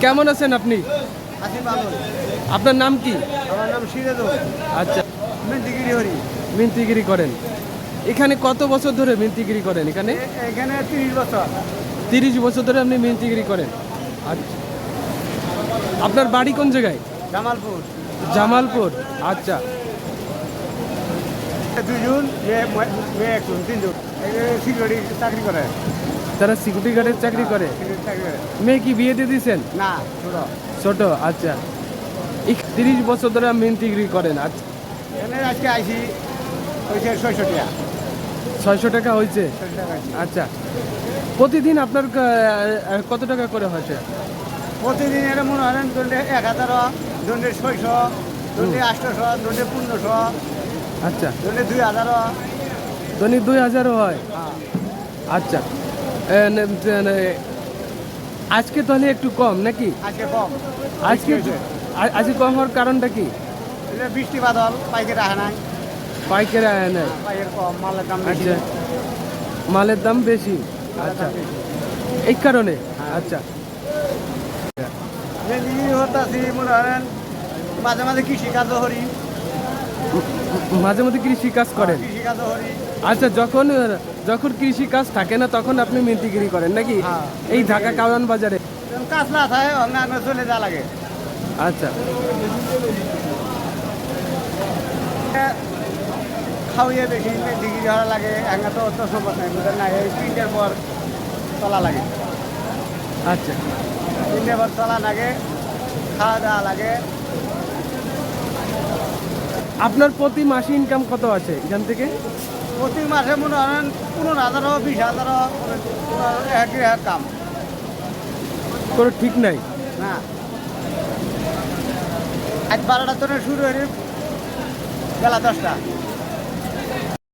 কেমন আছেন আপনি? আপনার নাম কি? আমার নাম সিরাজ। আচ্ছা। মেন্দিগিরি হরি। মিন্তিগিরি করেন। এখানে কত বছর ধরে মিন্তিগিরি করেন এখানে? এখানে তিরিশ বছর। তিরিশ বছর ধরে আপনি মিন্তিগিরি করেন। আচ্ছা। আপনার বাড়ি কোন জায়গায়? জামালপুর। জামালপুর। আচ্ছা। দুজন মেয়ে মেয়ে একজন তিনজন। সিকিউরিটি চাকরি করে। তারা সিকিউরিটি গার্ডের চাকরি করে? মেয়ে কি বিয়ে দিয়ে দিয়েছেন? না ছোট। ছোট আচ্ছা। তিরিশ বছর ধরে মেন ডিগ্রি করেন আচ্ছা। আজকে আইসি ছয়শো টাকা। ছয়শো টাকা হয়েছে। আচ্ছা। প্রতিদিন আপনার কত টাকা করে হয়েছে? প্রতিদিন এর মনে হয় দণ্ডে এক হাজার দণ্ডে ছয়শো দণ্ডে আটশোশো দণ্ডে পনেরোশো আচ্ছা। দণ্ডে দুই হাজার। দৈনিক দুই হাজারও হয়? হ্যাঁ। আচ্ছা। আজকে তাহলে একটু কম নাকি? আজকে কম। আজকে আজকে কম হওয়ার কারণটা কি? বৃষ্টি বাদল পাইকে রাখা নাই। পাইকারি আয় নাই। পাইকের কম মালের দাম বেশি। আচ্ছা। মালের দাম বেশি? আচ্ছা। এই কারণে? আচ্ছা। মেদিনী হতাছি মনে করেন মাঝে মাঝে কৃষি কাজ করি। মাঝে কৃষি কাজ করেন? কৃষি কাজ করি। আচ্ছা যখন যখন কৃষি কাজ থাকে না তখন আপনি মিন্তিগিরি করেন নাকি? হ্যাঁ। এই ঢাকা কাওয়ান বাজারে। কাজ না থাকে চলে যা লাগে। আচ্ছা। খাওয়িয়ে বেশি ডিগ্রি ধরা লাগে এঙ্গা তো অত সম্ভব নাই বুঝলেন না? এই তিনটের পর চলা লাগে। আচ্ছা। তিনটের পর চলা লাগে খাওয়া দাওয়া লাগে। আপনার প্রতি মাসে ইনকাম কত আছে এখান থেকে? প্রতি মাসে মনে করেন পনেরো হাজারও বিশ হাজারও এক হাজার কাম। কোনো ঠিক নাই? না। আজ বারোটার জন্য শুরু হয়ে বেলা দশটা।